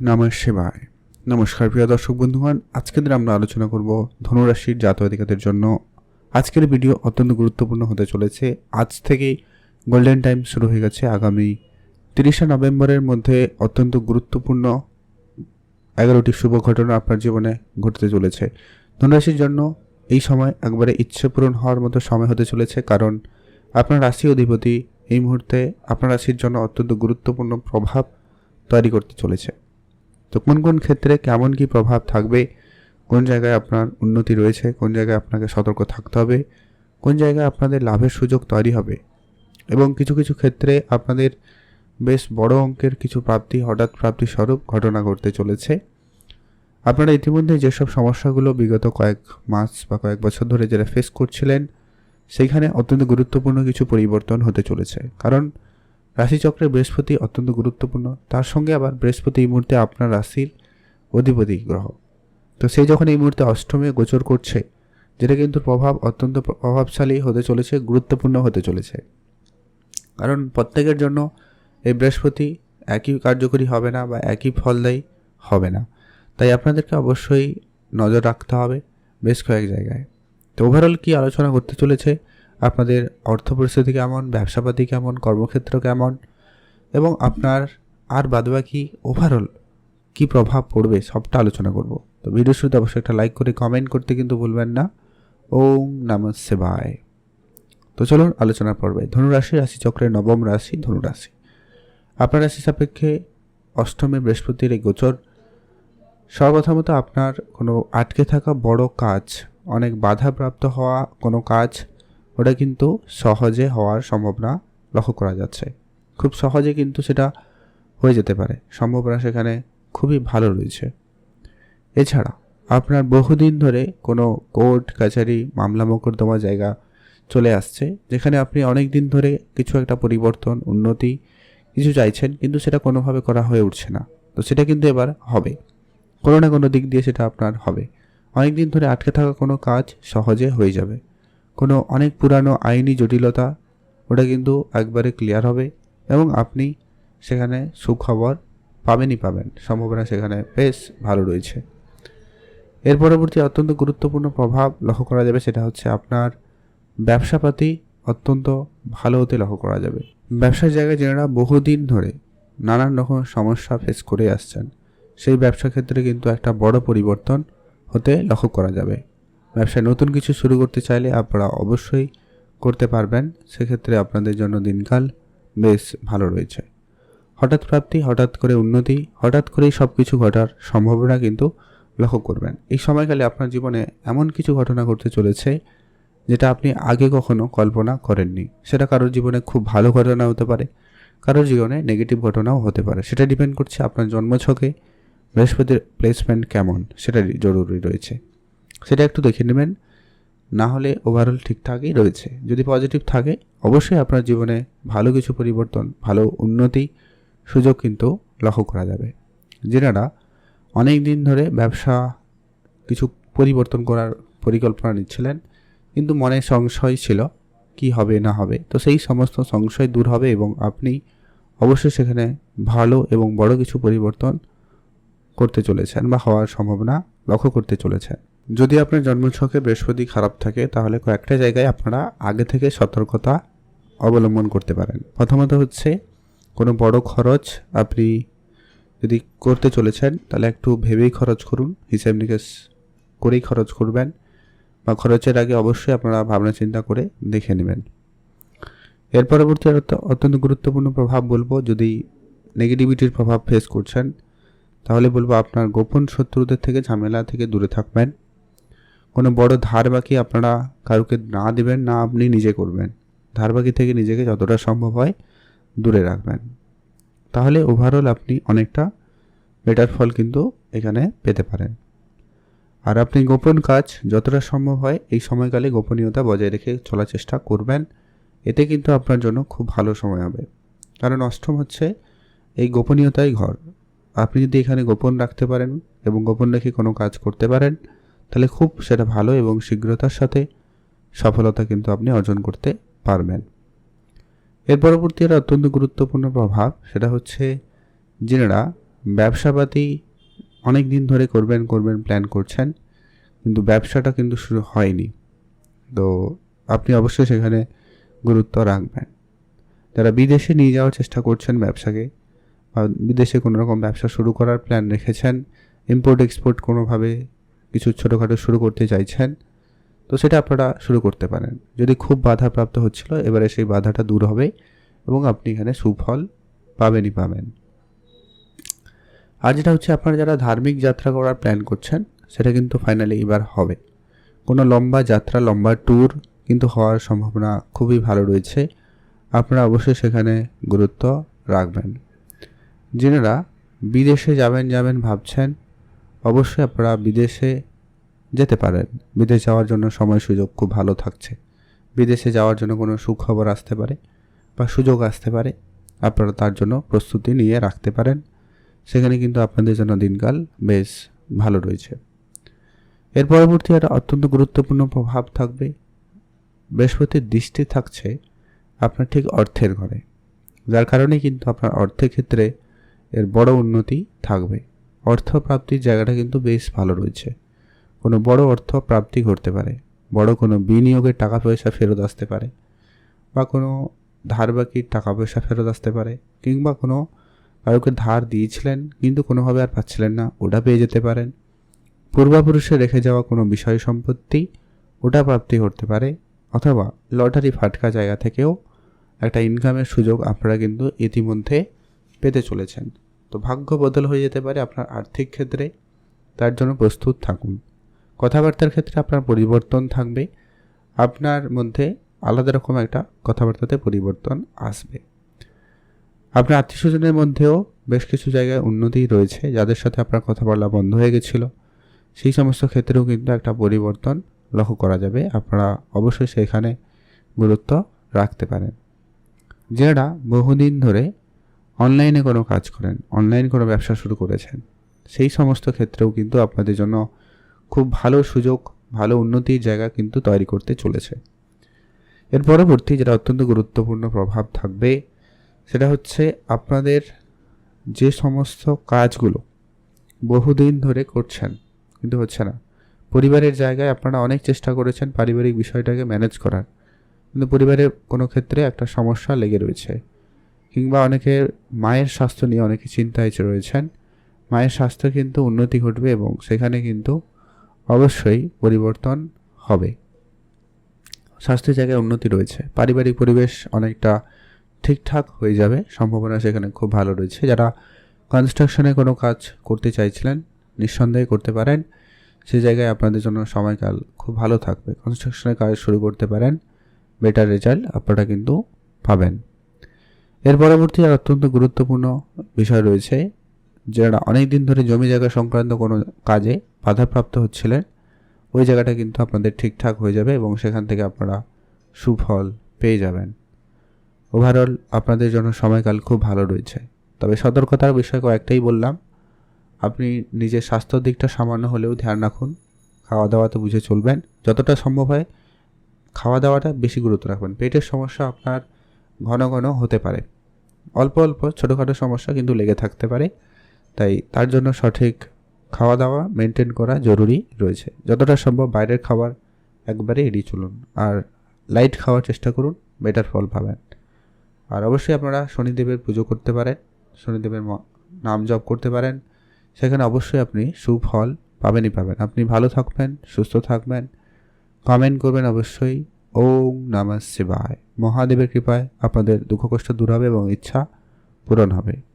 নমঃ শিবায়। নমস্কার, প্রিয় দর্শক বন্ধুগণ। আজকে দিন আমরা আলোচনা করব ধনুরাশির জাতক জন্য। আজকের ভিডিও অত্যন্ত গুরুত্বপূর্ণ হতে চলেছে। আজ থেকেই গোল্ডেন টাইম শুরু হয়ে গেছে আগামী তিরিশে নভেম্বরের মধ্যে অত্যন্ত গুরুত্বপূর্ণ এগারোটি শুভ ঘটনা আপনার জীবনে ঘটতে চলেছে। ধনুরাশির জন্য এই সময় একবারে ইচ্ছে পূরণ হওয়ার মতো সময় হতে চলেছে কারণ আপনার রাশি অধিপতি এই মুহূর্তে আপনার রাশির জন্য অত্যন্ত গুরুত্বপূর্ণ প্রভাব তৈরি করতে চলেছে। তো কোন কোন ক্ষেত্রে কেমন কি প্রভাব থাকবে? কোন জায়গায় আপনার উন্নতি রয়েছে? কোন জায়গায় আপনাকে সতর্ক থাকতে হবে? কোন জায়গায় আপনাদের লাভের সুযোগ তৈরি হবে? এবং কিছু কিছু ক্ষেত্রে আপনাদের বেশ বড় অঙ্কের কিছু প্রাপ্তি, হঠাৎ প্রাপ্তি স্বরূপ ঘটনা ঘটতে চলেছে। আপনারা ইতিমধ্যে যেসব সমস্যাগুলো বিগত কয়েক মাস বা কয়েক বছর ধরে যারা ফেস করছিলেন, সেইখানে অত্যন্ত গুরুত্বপূর্ণ কিছু পরিবর্তন হতে চলেছে। কারণ রাশিচক্রের বৃহস্পতি অত্যন্ত গুরুত্বপূর্ণ। তার সঙ্গে আবার বৃহস্পতি এই মুহূর্তে আপনার রাশির অধিপতি গ্রহ। তো সেই যখন এই মুহূর্তে অষ্টমে গোচর করছে, যেটা কিন্তু প্রভাব অত্যন্ত প্রভাবশালী হতে চলেছে, গুরুত্বপূর্ণ হতে চলেছে। কারণ প্রত্যেকের জন্য এই বৃহস্পতি একই কার্যকরী হবে না বা একই ফলদায়ী হবে না। তাই আপনাদেরকে অবশ্যই নজর রাখতে হবে বেশ কয়েক জায়গায়। তো ওভারঅল কী আলোচনা করতে চলেছে আপনাদের অর্থ পরিস্থিতি কেমন, ব্যবসাপাতি কেমন, কর্মক্ষেত্র কেমন, এবং আপনার আর বাদবাকি ওভারঅল কী প্রভাব পড়বে সবটা আলোচনা করব। তো ভিডিও শুরুতে অবশ্যই একটা লাইক করে কমেন্ট করতে কিন্তু ভুলবেন না। ওম নম শিবায় তো চলুন আলোচনা পড়বে ধনুরাশি রাশি চক্রের নবম রাশি ধনুরাশি। আপনার রাশি সাপেক্ষে অষ্টমে বৃহস্পতির এই গোচর। সর্বপ্রথমত আপনার কোনো আটকে থাকা বড় কাজ, অনেক বাধাপ্রাপ্ত হওয়া কোনো কাজ ওটা কিন্তু সহজে হওয়ার সম্ভাবনা লক্ষ্য করা যাচ্ছে। খুব সহজে কিন্তু সেটা হয়ে যেতে পারে। সম্ভাবনা সেখানে খুবই ভালো রয়েছে। এছাড়া আপনার বহুদিন ধরে কোনো কোর্ট, কাছারি, মামলা মোকদ্দমা জায়গা চলে আসছে, যেখানে আপনি অনেক দিন ধরে কিছু একটা পরিবর্তন, উন্নতি কিছু চাইছেন, কিন্তু সেটা কোনোভাবে করা হয়ে উঠছে না। তো সেটা কিন্তু এবার হবে। কোনো না কোনো দিক দিয়ে সেটা আপনার হবে। অনেক দিন ধরে আটকে থাকা কোনো কাজ সহজে হয়ে যাবে। কোনো অনেক পুরানো আইনি জটিলতা, ওটা কিন্তু একবারে ক্লিয়ার হবে এবং আপনি সেখানে সুখবর পাবেনই পাবেন। সম্ভাবনা সেখানে বেশ ভালো রয়েছে। এর পরবর্তী অত্যন্ত গুরুত্বপূর্ণ প্রভাব লক্ষ্য করা যাবে সেটা হচ্ছে আপনার ব্যবসাপাতি অত্যন্ত ভালো হতে লক্ষ্য করা যাবে। ব্যবসার জায়গায় যারা বহুদিন ধরে নানান রকম সমস্যা ফেস করে আসছেন, সেই ব্যবসা ক্ষেত্রে কিন্তু একটা বড় পরিবর্তন হতে লক্ষ্য করা যাবে। ব্যবসায় নতুন কিছু শুরু করতে চাইলে আপনারা অবশ্যই করতে পারবেন। সেক্ষেত্রে আপনাদের জন্য দিনকাল বেশ ভালো রয়েছে। হঠাৎ প্রাপ্তি, হঠাৎ করে উন্নতি, হঠাৎ করেই সব কিছু ঘটার সম্ভাবনা কিন্তু লক্ষ্য করবেন। এই সময়কালে আপনার জীবনে এমন কিছু ঘটনা ঘটতে চলেছে যেটা আপনি আগে কখনো কল্পনা করেননি। সেটা কারোর জীবনে খুব ভালো ঘটনা হতে পারে, কারোর জীবনে নেগেটিভ ঘটনাও হতে পারে। সেটা ডিপেন্ড করছে আপনার জন্মছকে, বৃহস্পতির প্লেসমেন্ট কেমন, সেটা জরুরি রয়েছে। সেটা একটু দেখে নেবেন। না হলে ওভারঅল ঠিকঠাকই রয়েছে। যদি পজিটিভ থাকে, অবশ্যই আপনার জীবনে ভালো কিছু পরিবর্তন, ভালো উন্নতি সুযোগ কিন্তু লক্ষ্য করা যাবে। যেনারা অনেক দিন ধরে ব্যবসা কিছু পরিবর্তন করার পরিকল্পনা নিচ্ছিলেন, কিন্তু মনে সংশয় ছিল কি হবে, না হবে। তো সেই সমস্ত সংশয় দূর হবে এবং আপনি অবশ্যই সেখানে ভালো এবং বড় কিছু পরিবর্তন করতে চলেছেন বা হওয়ার সম্ভাবনা লক্ষ্য করতে চলেছেন। যদি আপনার জন্মছকে বৃহস্পতি খারাপ থাকে, তাহলে কয়েকটা জায়গায় আপনারা আগে থেকে সতর্কতা অবলম্বন করতে পারেন। প্রথমত হচ্ছে, কোনো বড় খরচ আপনি যদি করতে চলেছেন, তাহলে একটু ভেবেই খরচ করুন, হিসেব নিকেশ করেই খরচ করবেন বা খরচের আগে অবশ্যই আপনারা ভাবনা চিন্তা করে দেখে নেবেন। এর পরবর্তী অত্যন্ত গুরুত্বপূর্ণ প্রভাব বলব, যদি নেগেটিভিটির প্রভাব ফেস করছেন, তাহলে বলব আপনার গোপন শত্রুদের থেকে, ঝামেলা থেকে দূরে থাকবেন। কোনো বড় ধার বাকি আপনারা কারুকে না দেবেন, না আপনি নিজে করবেন। ধার বাকি থেকে নিজেকে যতটা সম্ভব হয় দূরে রাখবেন। তাহলে ওভারঅল আপনি অনেকটা বেটার ফল কিন্তু এখানে পেতে পারেন। আর আপনি গোপন কাজ যতটা সম্ভব হয় এই সময়কালে গোপনীয়তা বজায় রেখে চলার চেষ্টা করবেন। এতে কিন্তু আপনার জন্য খুব ভালো সময় হবে। কারণ অষ্টম হচ্ছে এই গোপনীয়তাই ঘর। আপনি যদি এখানে গোপন রাখতে পারেন এবং গোপন রেখে কোনো কাজ করতে পারেন তাহলে খুব সেটা ভালো এবং শীঘ্রতার সাথে সফলতা কিন্তু আপনি অর্জন করতে পারবেন। এর পরবর্তী একটা অত্যন্ত গুরুত্বপূর্ণ প্রভাব সেটা হচ্ছে যিনারা ব্যবসাপাতি অনেক দিন ধরে করবেন করবেন প্ল্যান করছেন, কিন্তু ব্যবসাটা কিন্তু শুরু হয়নি। তো আপনি অবশ্যই সেখানে গুরুত্ব রাখবেন। যারা বিদেশে নিয়ে যাওয়ার চেষ্টা করছেন ব্যবসাকে বা বিদেশে কোনো রকম ব্যবসা শুরু করার প্ল্যান রেখেছেন ইম্পোর্ট এক্সপোর্ট কোনোভাবে কিছু ছোটোখাটো শুরু করতে চাইছেন, তো সেটা আপনারা শুরু করতে পারেন। যদি খুব বাধাপ্রাপ্ত হচ্ছিল, এবারে সেই বাধাটা দূর হবে এবং আপনি এখানে সুফল পাবেনই পাবেন। আর যেটা হচ্ছে, আপনারা যারা ধার্মিক যাত্রা করার প্ল্যান করছেন, সেটা কিন্তু ফাইনালি এবার হবে। কোনো লম্বা যাত্রা, লম্বা ট্যুর কিন্তু হওয়ার সম্ভাবনা খুবই ভালো রয়েছে। আপনারা অবশ্যই সেখানে গুরুত্ব রাখবেন। যিনারা বিদেশে যাবেন যাবেন ভাবছেন অবশ্যই আপনারা বিদেশে যেতে পারেন। বিদেশ যাওয়ার জন্য সময় সুযোগ খুব ভালো থাকছে। বিদেশে যাওয়ার জন্য কোনো সুখবর আসতে পারে বা সুযোগ আসতে পারে। আপনারা তার জন্য প্রস্তুতি নিয়ে রাখতে পারেন। সেখানে কিন্তু আপনাদের জন্য দিনকাল বেশ ভালো রয়েছে। এর পরবর্তী একটা অত্যন্ত গুরুত্বপূর্ণ প্রভাব থাকবে। বৃহস্পতির দৃষ্টি থাকছে আপনার ঠিক অর্থের ঘরে। যার কারণে কিন্তু আপনার অর্থের ক্ষেত্রে এর বড় উন্নতি থাকবে। অর্থ প্রাপ্তির জায়গাটা কিন্তু বেশ ভালো রয়েছে। কোনো বড় অর্থ প্রাপ্তি ঘটতে পারে, বড় কোনো বিনিয়োগের টাকা পয়সা ফেরত আসতে পারে, বা কোনো ধার বাকির টাকা পয়সা ফেরত আসতে পারে, কিংবা কোনো কাউকে ধার দিয়েছিলেন কিন্তু কোনোভাবে আর পাচ্ছিলেন না, ওটা পেয়ে যেতে পারেন। পূর্বাপুরুষে রেখে যাওয়া কোনো বিষয় সম্পত্তি, ওটা প্রাপ্তি করতে পারে, অথবা লটারি ফাটকা জায়গা থেকেও একটা ইনকামের সুযোগ আপনারা কিন্তু ইতিমধ্যে পেতে চলেছেন। তো ভাগ্য বদল হয়ে যেতে পারে আপনার আর্থিক ক্ষেত্রে, তার জন্য প্রস্তুত থাকুন। কথাবার্তার ক্ষেত্রে আপনার পরিবর্তন থাকবে, আপনার মধ্যে আলাদা রকম একটা কথাবার্তাতে পরিবর্তন আসবে। আপনার আত্মীয় স্বজনের মধ্যেও বেশ কিছু জায়গায় উন্নতি রয়েছে, যাদের সাথে আপনার কথা বলা বন্ধ হয়ে গেছিল। সেই সমস্ত ক্ষেত্রেও কিন্তু একটা পরিবর্তন লক্ষ্য করা যাবে। আপনারা অবশ্যই সেখানে গুরুত্ব রাখতে পারেন। যারা বহুদিন ধরে অনলাইনে কোনো কাজ করেন অনলাইন কোনো ব্যবসা শুরু করেছেন, সেই সমস্ত ক্ষেত্রেও কিন্তু আপনাদের জন্য খুব ভালো সুযোগ, ভালো উন্নতির জায়গা কিন্তু তৈরি করতে চলেছে। এর পরবর্তী যেটা অত্যন্ত গুরুত্বপূর্ণ প্রভাব থাকবে, সেটা হচ্ছে আপনাদের যে সমস্ত কাজগুলো বহুদিন ধরে করছেন, কিন্তু হচ্ছে না। পরিবারের জায়গায় আপনারা অনেক চেষ্টা করেছেন পারিবারিক বিষয়টাকে ম্যানেজ করার, কিন্তু পরিবারের কোনো ক্ষেত্রে একটা সমস্যা লেগে রয়েছে। কিংবা অনেকে মায়ের স্বাস্থ্য নিয়ে অনেকে চিন্তায় রয়েছেন, মায়ের স্বাস্থ্য কিন্তু উন্নতি ঘটবে এবং সেখানে কিন্তু অবশ্যই পরিবর্তন হবে। স্বাস্থ্যের জায়গায় উন্নতি রয়েছে। পারিবারিক পরিবেশ অনেকটা ঠিকঠাক হয়ে যাবে। সম্ভাবনা সেখানে খুব ভালো রয়েছে। যারা কনস্ট্রাকশনে কোনো কাজ করতে চাইছিলেন, নিঃসন্দেহে করতে পারেন। সে জায়গায় আপনাদের জন্য সময়কাল খুব ভালো থাকবে। কনস্ট্রাকশনের কাজ শুরু করতে পারেন। বেটার রেজাল্ট আপনারা কিন্তু পাবেন। এর পরবর্তী আর অত্যন্ত গুরুত্বপূর্ণ বিষয় রয়েছে যারা অনেক দিন ধরে জমি জায়গা সংক্রান্ত কোনো কাজে বাধাপ্রাপ্ত হচ্ছিলেন, ওই জায়গাটা কিন্তু আপনাদের ঠিকঠাক হয়ে যাবে এবং সেখান থেকে আপনারা সুফল পেয়ে যাবেন। ওভারঅল আপনাদের জন্য সময়কাল খুব ভালো রয়েছে। তবে সতর্কতার বিষয় কয়েকটাই বললাম। আপনি নিজের স্বাস্থ্যর দিকটা সামান্য হলেও ধ্যান রাখুন। খাওয়া দাওয়াতে বুঝে চলবেন। যতটা সম্ভব হয় খাওয়া দাওয়াটা বেশি গুরুত্ব রাখবেন। পেটের সমস্যা আপনার ঘন ঘন হতে পারে। অল্প অল্প ছোটোখাটো সমস্যা কিন্তু লেগে থাকতে পারে। তাই তার জন্য সঠিক খাওয়া দাওয়া মেনটেন করা জরুরি রয়েছে। যতটা সম্ভব বাইরের খাবার একবারে এড়িয়ে চলুন। আর লাইট খাওয়ার চেষ্টা করুন বেটার ফল পাবেন। আর অবশ্যই আপনারা শনিদেবের পুজো করতে পারেন, শনিদেবের নাম জপ করতে পারেন। সেখানে অবশ্যই আপনি সুফল পাবেনই পাবেন। আপনি ভালো থাকবেন, সুস্থ থাকবেন। কমেন্ট করবেন অবশ্যই। ওম নমঃ শিবায়। মহাদেবের কৃপায় আপনাদের দুঃখ কষ্ট দূর হবে এবং ইচ্ছা পূরণ হবে।